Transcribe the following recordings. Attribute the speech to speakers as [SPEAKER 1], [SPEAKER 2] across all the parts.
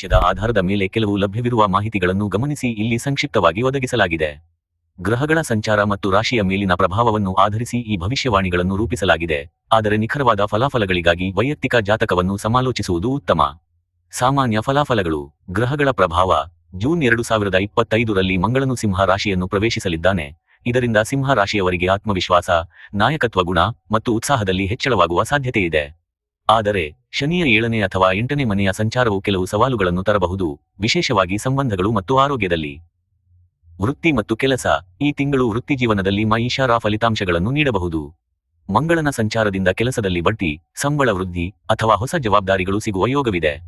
[SPEAKER 1] ಭವಿಷ್ಯದ ಆಧಾರದ ಮೇಲೆ ಕೆಲವು ಲಭ್ಯವಿರುವ ಮಾಹಿತಿಗಳನ್ನು ಗಮನಿಸಿ ಇಲ್ಲಿ ಸಂಕ್ಷಿಪ್ತವಾಗಿ ಒದಗಿಸಲಾಗಿದೆ. ಗ್ರಹಗಳ ಸಂಚಾರ ಮತ್ತು ರಾಶಿಯ ಮೇಲಿನ ಪ್ರಭಾವವನ್ನು ಆಧರಿಸಿ ಈ ಭವಿಷ್ಯವಾಣಿಗಳನ್ನು ರೂಪಿಸಲಾಗಿದೆ. ಆದರೆ ನಿಖರವಾದ ಫಲಾಫಲಗಳಿಗಾಗಿ ವೈಯಕ್ತಿಕ ಜಾತಕವನ್ನು ಸಮಾಲೋಚಿಸುವುದು ಉತ್ತಮ. ಸಾಮಾನ್ಯ ಫಲಾಫಲಗಳು. ಗ್ರಹಗಳ ಪ್ರಭಾವ. ಜೂನ್ ಎರಡು ಸಾವಿರದ ಇಪ್ಪತ್ತೈದರಲ್ಲಿ ಮಂಗಳನು ಸಿಂಹ ರಾಶಿಯನ್ನು ಪ್ರವೇಶಿಸಲಿದ್ದಾನೆ. ಇದರಿಂದ ಸಿಂಹ ರಾಶಿಯವರಿಗೆ ಆತ್ಮವಿಶ್ವಾಸ, ನಾಯಕತ್ವ ಗುಣ ಮತ್ತು ಉತ್ಸಾಹದಲ್ಲಿ ಹೆಚ್ಚಳವಾಗುವ ಸಾಧ್ಯತೆಯಿದೆ. ಆದರೆ ಶನಿಯ ಏಳನೇ ಅಥವಾ ಎಂಟನೇ ಮನೆಯ ಸಂಚಾರವು ಕೆಲವು ಸವಾಲುಗಳನ್ನು ತರಬಹುದು, ವಿಶೇಷವಾಗಿ ಸಂಬಂಧಗಳು ಮತ್ತು ಆರೋಗ್ಯದಲ್ಲಿ. ವೃತ್ತಿ ಮತ್ತು ಕೆಲಸ, ಈ ತಿಂಗಳು ವೃತ್ತಿಜೀವನದಲ್ಲಿ ಇಶಾರಾ ಫಲಿತಾಂಶಗಳನ್ನು ನೀಡಬಹುದು. ಮಂಗಳನ ಸಂಚಾರದಿಂದ ಕೆಲಸದಲ್ಲಿ ಬಡ್ಡಿ ಸಂಬಳ ವೃದ್ಧಿ ಅಥವಾ ಹೊಸ ಜವಾಬ್ದಾರಿಗಳು ಸಿಗುವ ಯೋಗವಿದೆ.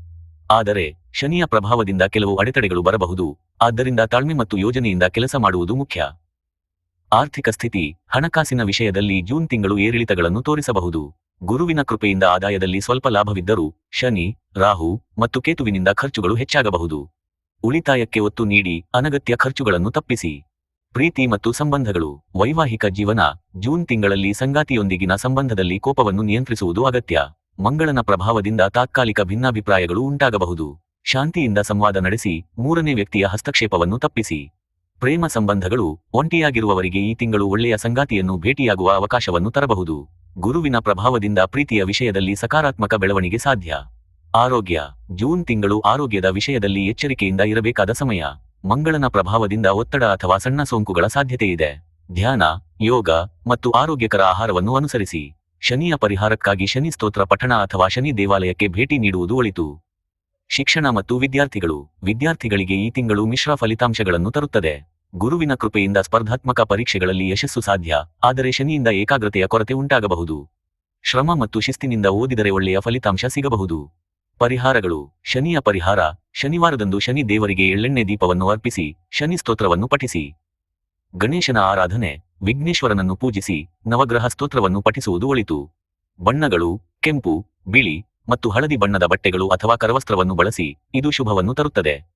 [SPEAKER 1] ಆದರೆ, ಶನಿಯ ಪ್ರಭಾವದಿಂದ ಕೆಲವು ಅಡೆತಡೆಗಳು ಬರಬಹುದು, ಆದ್ದರಿಂದ ತಾಳ್ಮೆ ಮತ್ತು ಯೋಜನೆಯಿಂದ ಕೆಲಸ ಮಾಡುವುದು ಮುಖ್ಯ. ಆರ್ಥಿಕ ಸ್ಥಿತಿ, ಹಣಕಾಸಿನ ವಿಷಯದಲ್ಲಿ ಜೂನ್ ತಿಂಗಳು ಏರಿಳಿತಗಳನ್ನು ತೋರಿಸಬಹುದು. ಗುರುವಿನ ಕೃಪೆಯಿಂದ ಆದಾಯದಲ್ಲಿ ಸ್ವಲ್ಪ ಲಾಭವಿದ್ದರೂ ಶನಿ, ರಾಹು ಮತ್ತು ಕೇತುವಿನಿಂದ ಖರ್ಚುಗಳು ಹೆಚ್ಚಾಗಬಹುದು. ಉಳಿತಾಯಕ್ಕೆ ಒತ್ತು ನೀಡಿ ಅನಗತ್ಯ ಖರ್ಚುಗಳನ್ನು ತಪ್ಪಿಸಿ. ಪ್ರೀತಿ ಮತ್ತು ಸಂಬಂಧಗಳು. ವೈವಾಹಿಕ ಜೀವನ. ಜೂನ್ ತಿಂಗಳಲ್ಲಿ ಸಂಗಾತಿಯೊಂದಿಗಿನ ಸಂಬಂಧದಲ್ಲಿ ಕೋಪವನ್ನು ನಿಯಂತ್ರಿಸುವುದು ಅಗತ್ಯ. ಮಂಗಳನ ಪ್ರಭಾವದಿಂದ ತಾತ್ಕಾಲಿಕ ಭಿನ್ನಾಭಿಪ್ರಾಯಗಳು ಉಂಟಾಗಬಹುದು. ಶಾಂತಿಯಿಂದ ಸಂವಾದ ನಡೆಸಿ ಮೂರನೇ ವ್ಯಕ್ತಿಯ ಹಸ್ತಕ್ಷೇಪವನ್ನು ತಪ್ಪಿಸಿ. ಪ್ರೇಮ ಸಂಬಂಧಗಳು. ಒಂಟಿಯಾಗಿರುವವರಿಗೆ ಈ ತಿಂಗಳು ಒಳ್ಳೆಯ ಸಂಗಾತಿಯನ್ನು ಭೇಟಿಯಾಗುವ ಅವಕಾಶವನ್ನು ತರಬಹುದು. ಗುರುವಿನ ಪ್ರಭಾವದಿಂದ ಪ್ರೀತಿಯ ವಿಷಯದಲ್ಲಿ ಸಕಾರಾತ್ಮಕ ಬೆಳವಣಿಗೆ ಸಾಧ್ಯ. ಆರೋಗ್ಯ. ಜೂನ್ ತಿಂಗಳು ಆರೋಗ್ಯದ ವಿಷಯದಲ್ಲಿ ಎಚ್ಚರಿಕೆಯಿಂದ ಇರಬೇಕಾದ ಸಮಯ. ಮಂಗಳನ ಪ್ರಭಾವದಿಂದ ಒತ್ತಡ ಅಥವಾ ಸಣ್ಣ ಸೋಂಕುಗಳ ಸಾಧ್ಯತೆಯಿದೆ ಧ್ಯಾನ, ಯೋಗ ಮತ್ತು ಆರೋಗ್ಯಕರ ಆಹಾರವನ್ನು ಅನುಸರಿಸಿ. ಶನಿಯ ಪರಿಹಾರಕ್ಕಾಗಿ ಶನಿ ಸ್ತೋತ್ರ ಪಠಣ ಅಥವಾ ಶನಿ ದೇವಾಲಯಕ್ಕೆ ಭೇಟಿ ನೀಡುವುದು ಒಳಿತು. ಶಿಕ್ಷಣ ಮತ್ತು ವಿದ್ಯಾರ್ಥಿಗಳು. ವಿದ್ಯಾರ್ಥಿಗಳಿಗೆ ಈ ತಿಂಗಳು ಮಿಶ್ರ ಫಲಿತಾಂಶಗಳನ್ನು ತರುತ್ತದೆ. ಗುರುವಿನ ಕೃಪೆಯಿಂದ ಸ್ಪರ್ಧಾತ್ಮಕ ಪರೀಕ್ಷೆಗಳಲ್ಲಿ ಯಶಸ್ಸು ಸಾಧ್ಯ, ಆದರೆ ಶನಿಯಿಂದ ಏಕಾಗ್ರತೆಯ ಕೊರತೆ ಉಂಟಾಗಬಹುದು. ಶ್ರಮ ಮತ್ತು ಶಿಸ್ತಿನಿಂದ ಓದಿದರೆ ಒಳ್ಳೆಯ ಫಲಿತಾಂಶ ಸಿಗಬಹುದು. ಪರಿಹಾರಗಳು. ಶನಿಯ ಪರಿಹಾರ. ಶನಿವಾರದಂದು ಶನಿ ದೇವರಿಗೆ ಎಳ್ಳೆಣ್ಣೆ ದೀಪವನ್ನು ಅರ್ಪಿಸಿ, ಶನಿ ಸ್ತೋತ್ರವನ್ನು ಪಠಿಸಿ. ಗಣೇಶನ ಆರಾಧನೆ. ವಿಘ್ನೇಶ್ವರನನ್ನು ಪೂಜಿಸಿ, ನವಗ್ರಹ ಸ್ತೋತ್ರವನ್ನು ಪಠಿಸುವುದು ಒಳಿತು. ಬಣ್ಣಗಳು. ಕೆಂಪು, ಬಿಳಿ ಮತ್ತು ಹಳದಿ ಬಣ್ಣದ ಬಟ್ಟೆಗಳು ಅಥವಾ ಕರವಸ್ತ್ರವನ್ನು ಬಳಸಿ, ಇದು ಶುಭವನ್ನು ತರುತ್ತದೆ.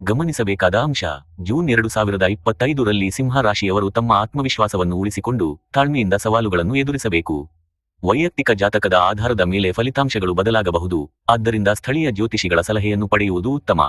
[SPEAKER 1] ಗಮನಿಸಬೇಕಾದ ಅಂಶ, ಜೂನ್ ಎರಡು ಸಾವಿರದ ಇಪ್ಪತ್ತೈದರಲ್ಲಿ ಸಿಂಹ ರಾಶಿಯವರು ತಮ್ಮ ಆತ್ಮವಿಶ್ವಾಸವನ್ನು ಉಳಿಸಿಕೊಂಡು ತಾಳ್ಮೆಯಿಂದ ಸವಾಲುಗಳನ್ನು ಎದುರಿಸಬೇಕು. ವೈಯಕ್ತಿಕ ಜಾತಕದ ಆಧಾರದ ಮೇಲೆ ಫಲಿತಾಂಶಗಳು ಬದಲಾಗಬಹುದು, ಆದ್ದರಿಂದ ಸ್ಥಳೀಯ ಜ್ಯೋತಿಷಿಗಳ ಸಲಹೆಯನ್ನು ಪಡೆಯುವುದು ಉತ್ತಮ.